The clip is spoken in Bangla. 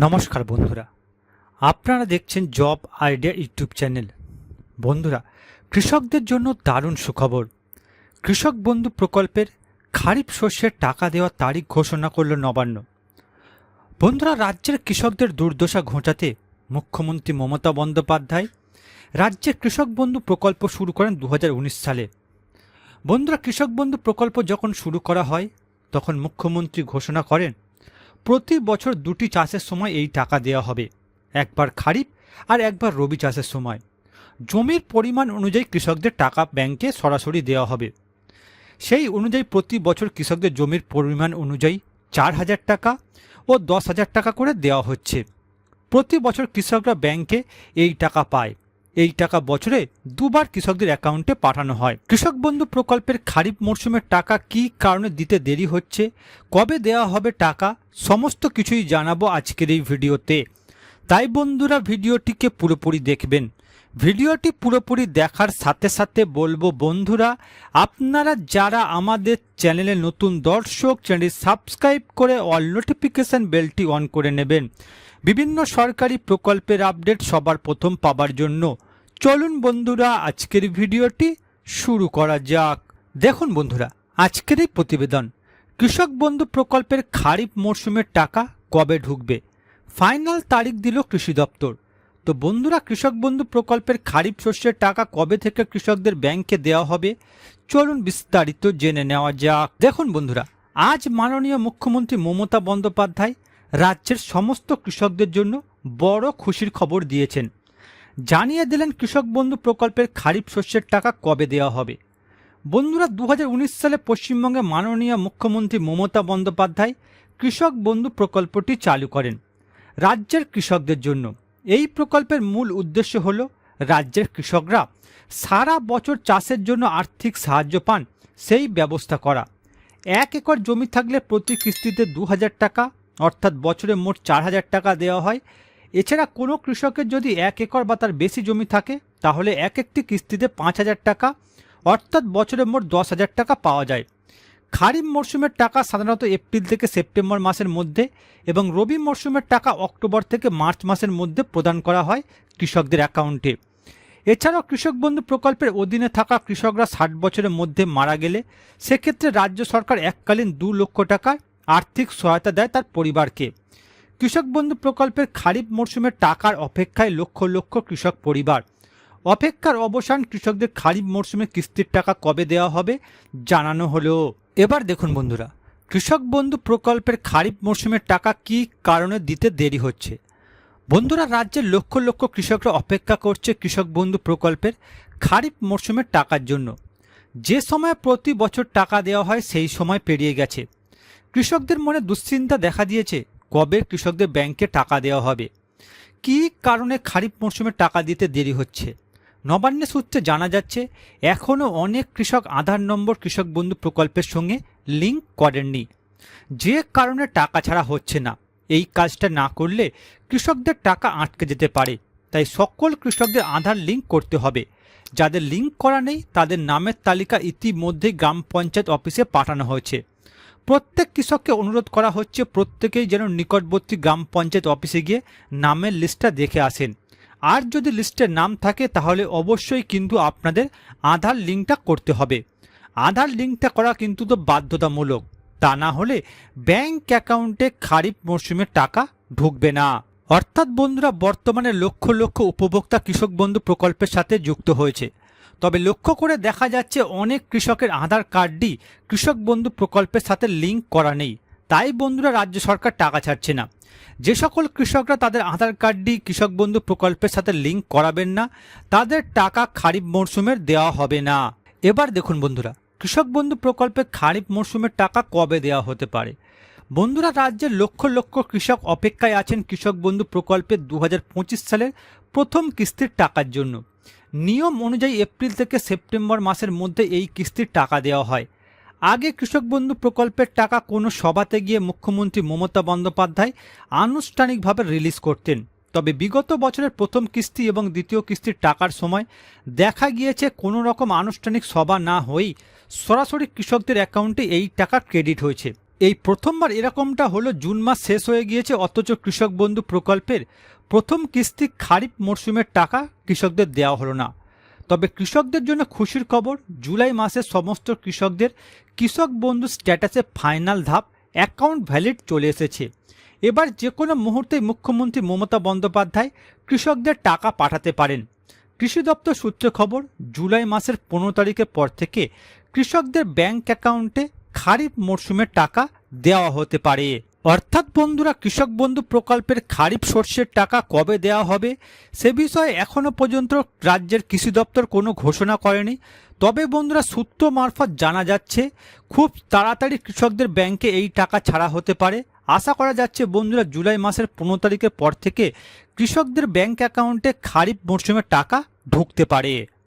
নমস্কার বন্ধুরা। আপনারা দেখছেন জব আইডিয়া ইউটিউব চ্যানেল। বন্ধুরা, কৃষকদের জন্য দারুণ সুখবর। কৃষক বন্ধু প্রকল্পের খারিফ শস্যের টাকা দেওয়ার তারিখ ঘোষণা করল নবান্ন। বন্ধুরা, রাজ্যের কৃষকদের দুর্দশা ঘোচাতে মুখ্যমন্ত্রী মমতা বন্দ্যোপাধ্যায় রাজ্যে কৃষক বন্ধু প্রকল্প শুরু করেন দু হাজার উনিশ সালে। বন্ধুরা, কৃষক বন্ধু প্রকল্প যখন শুরু করা হয়, তখন মুখ্যমন্ত্রী ঘোষণা করেন প্রতি বছর দুটি চাষের সময় এই টাকা দেওয়া হবে। একবার খারিফ আর একবার রবি চাষের সময়। জমির পরিমাণ অনুযায়ী কৃষকদের টাকা ব্যাংকে সরাসরি দেওয়া হবে। সেই অনুযায়ী প্রতি বছর কৃষকদের জমির পরিমাণ অনুযায়ী চার হাজার টাকা ও দশ হাজার টাকা করে দেওয়া হচ্ছে। প্রতি বছর কৃষকরা ব্যাংকে এই টাকা পায়। এই টাকা বছরে দুবার কৃষকদের অ্যাকাউন্টে পাঠানো হয়। কৃষক বন্ধু প্রকল্পের খারিফ মরশুমের টাকা কী কারণে দিতে দেরি হচ্ছে, কবে দেওয়া হবে টাকা, সমস্ত কিছুই জানাব আজকের এই ভিডিওতে। তাই বন্ধুরা ভিডিওটিকে পুরোপুরি দেখবেন। ভিডিওটি পুরোপুরি দেখার সাথে সাথে বলব বন্ধুরা, আপনারা যারা আমাদের চ্যানেলে নতুন দর্শক চ্যানেল সাবস্ক্রাইব করে অল নোটিফিকেশান বেলটি অন করে নেবেন। বিভিন্ন সরকারি প্রকল্পের আপডেট সবার প্রথম পাবার জন্য। চলুন বন্ধুরা, আজকের ভিডিওটি শুরু করা যাক। দেখুন বন্ধুরা, আজকের এই প্রতিবেদন। কৃষক বন্ধু প্রকল্পের খারিফ মরশুমের টাকা কবে ঢুকবে? ফাইনাল তারিখ দিল কৃষি দপ্তর। তো বন্ধুরা, কৃষক বন্ধু প্রকল্পের খারিফ শস্যের টাকা কবে থেকে কৃষকদের ব্যাংকে দেওয়া হবে? চলুন বিস্তারিত জেনে নেওয়া যাক। দেখুন বন্ধুরা, আজ মাননীয় মুখ্যমন্ত্রী মমতা বন্দ্যোপাধ্যায় রাজ্যের সমস্ত কৃষকদের জন্য বড় খুশির খবর দিয়েছেন। জানিয়ে দিলেন কৃষক বন্ধু প্রকল্পের খারিফ শস্যের টাকা কবে দেওয়া হবে। বন্ধুরা দু হাজার উনিশ সালে পশ্চিমবঙ্গে মাননীয় মুখ্যমন্ত্রী মমতা বন্দ্যোপাধ্যায় কৃষক বন্ধু প্রকল্পটি চালু করেন রাজ্যের কৃষকদের জন্য। এই প্রকল্পের মূল উদ্দেশ্য হল রাজ্যের কৃষকরা সারা বছর চাষের জন্য আর্থিক সাহায্য পান, সেই ব্যবস্থা করা। এক একর জমি থাকলে প্রতি কিস্তিতে দু হাজার টাকা, অর্থাৎ বছরে মোট চার হাজার টাকা দেওয়া হয়। এছাড়া কোনো কৃষকের যদি এক একর বা তার বেশি জমি থাকে, তাহলে এক একটি কিস্তিতে পাঁচ হাজার টাকা, অর্থাৎ বছরে মোট দশ হাজার টাকা পাওয়া যায়। খারিফ মরশুমের টাকা সাধারণত এপ্রিল থেকে সেপ্টেম্বর মাসের মধ্যে এবং রবি মরশুমের টাকা অক্টোবর থেকে মার্চ মাসের মধ্যে প্রদান করা হয় কৃষকদের অ্যাকাউন্টে। এছাড়াও কৃষক বন্ধু প্রকল্পের অধীনে থাকা কৃষকরা ষাট বছরের মধ্যে মারা গেলে সেক্ষেত্রে রাজ্য সরকার এককালীন দু লক্ষ টাকা আর্থিক সহায়তা দেয় তার পরিবারকে। কৃষক বন্ধু প্রকল্পের খারিফ মরশুমের টাকার অপেক্ষায় লক্ষ লক্ষ কৃষক পরিবার। অপেক্ষার অবসান কৃষকদের খারিফ মরশুমে কিস্তির টাকা কবে দেওয়া হবে জানানো হলো। এবার দেখুন বন্ধুরা, কৃষক বন্ধু প্রকল্পের খারিফ মরশুমের টাকা কী কারণে দিতে দেরি হচ্ছে? বন্ধুরা রাজ্যের লক্ষ লক্ষ কৃষকরা অপেক্ষা করছে কৃষক বন্ধু প্রকল্পের খারিফ মরশুমের টাকার জন্য। যে সময় প্রতি বছর টাকা দেওয়া হয় সেই সময় পেরিয়ে গেছে। কৃষকদের মনে দুশ্চিন্তা দেখা দিয়েছে। কবে কৃষকদের ব্যাংকে টাকা দেওয়া হবে? কী কারণে খারিফ মরশুমে টাকা দিতে দেরি হচ্ছে? নবান্ন সূত্রে জানা যাচ্ছে এখনও অনেক কৃষক আধার নম্বর কৃষক বন্ধু প্রকল্পের সঙ্গে লিঙ্ক করেননি। যে কারণে টাকা ছাড়া হচ্ছে না। এই কাজটা না করলে কৃষকদের টাকা আটকে যেতে পারে। তাই সকল কৃষকদের আধার লিঙ্ক করতে হবে। যাদের লিঙ্ক করা নেই, তাদের নামের তালিকা ইতিমধ্যেই গ্রাম পঞ্চায়েত অফিসে পাঠানো হয়েছে। প্রত্যেক কৃষককে অনুরোধ করা হচ্ছে প্রত্যেকেই যেন নিকটবর্তী গ্রাম পঞ্চায়েত অফিসে গিয়ে নামের লিস্টটা দেখে আসেন। আর যদি লিস্টে নাম থাকে তাহলে অবশ্যই কিন্তু আপনাদের আধার লিঙ্কটা করতে হবে। আধার লিঙ্কটা করা কিন্তু তো বাধ্যতামূলক। তা না হলে ব্যাংক অ্যাকাউন্টে খারিফ মরশুমে টাকা ঢুকবে না। অর্থাৎ বন্ধুরা, বর্তমানে লক্ষ লক্ষ উপভোক্তা কৃষক বন্ধু প্রকল্পের সাথে যুক্ত হয়েছে। তবে লক্ষ্য করে দেখা যাচ্ছে অনেক কৃষকের আধার কার্ডই কৃষক বন্ধু প্রকল্পের সাথে লিঙ্ক করা নেই। তাই বন্ধুরা রাজ্য সরকার টাকা ছাড়ছে না। যে সকল কৃষকরা তাদের আধার কার্ডটি কৃষক বন্ধু প্রকল্পের সাথে লিঙ্ক করাবেন না, তাদের টাকা খারিফ মরশুমের দেওয়া হবে না। এবার দেখুন বন্ধুরা, কৃষক বন্ধু প্রকল্পে খারিফ মরশুমের টাকা কবে দেওয়া হতে পারে? বন্ধুরা, রাজ্যের লক্ষ লক্ষ কৃষক অপেক্ষায় আছেন কৃষক বন্ধু প্রকল্পে দু হাজার পঁচিশ সালের প্রথম কিস্তির টাকার জন্য। নিয়ম অনুযায়ী এপ্রিল থেকে সেপ্টেম্বর মাসের মধ্যে এই কিস্তির টাকা দেওয়া হয়। আগে কৃষক বন্ধু প্রকল্পের টাকা কোনো সভাতে গিয়ে মুখ্যমন্ত্রী মমতা বন্দ্যোপাধ্যায় আনুষ্ঠানিকভাবে রিলিজ করতেন। তবে বিগত বছরের প্রথম কিস্তি এবং দ্বিতীয় কিস্তির টাকার সময় দেখা গিয়েছে কোনো রকম আনুষ্ঠানিক সভা না হয়েই সরাসরি কৃষকদের অ্যাকাউন্টে এই টাকা ক্রেডিট হয়েছে। এই প্রথমবার এরকমটা হলো, জুন মাস শেষ হয়ে গিয়েছে, অথচ কৃষক বন্ধু প্রকল্পের প্রথম কিস্তি খারিফ মরশুমের টাকা কৃষকদের দেওয়া হলো না। তবে কৃষকদের জন্য খুশির খবর, জুলাই মাসে সমস্ত কৃষকদের কৃষক বন্ধু স্ট্যাটাসে ফাইনাল ধাপ, অ্যাকাউন্ট ভ্যালিড চলে এসেছে। এবার যে কোনো মুহূর্তেই মুখ্যমন্ত্রী মমতা বন্দ্যোপাধ্যায় কৃষকদের টাকা পাঠাতে পারেন। কৃষি দপ্তর সূত্রে খবর, জুলাই মাসের পনেরো তারিখের পর থেকে কৃষকদের ব্যাংক অ্যাকাউন্টে খারিফ মরশুমে টাকা দেওয়া হতে পারে। অর্থাৎ বন্ধুরা, কৃষক বন্ধু প্রকল্পের খারিফ শস্যের টাকা কবে দেওয়া হবে সে বিষয়ে এখনও পর্যন্ত রাজ্যের কৃষি দপ্তর কোনো ঘোষণা করেনি। তবে বন্ধুরা, সূত্র মারফত জানা যাচ্ছে, খুব তাড়াতাড়ি কৃষকদের ব্যাংকে এই টাকা ছাড়া হতে পারে। আশা করা যাচ্ছে বন্ধুরা, জুলাই মাসের পনেরো তারিখের পর থেকে কৃষকদের ব্যাংক অ্যাকাউন্টে খারিফ মরশুমের টাকা ঢুকতে পারে।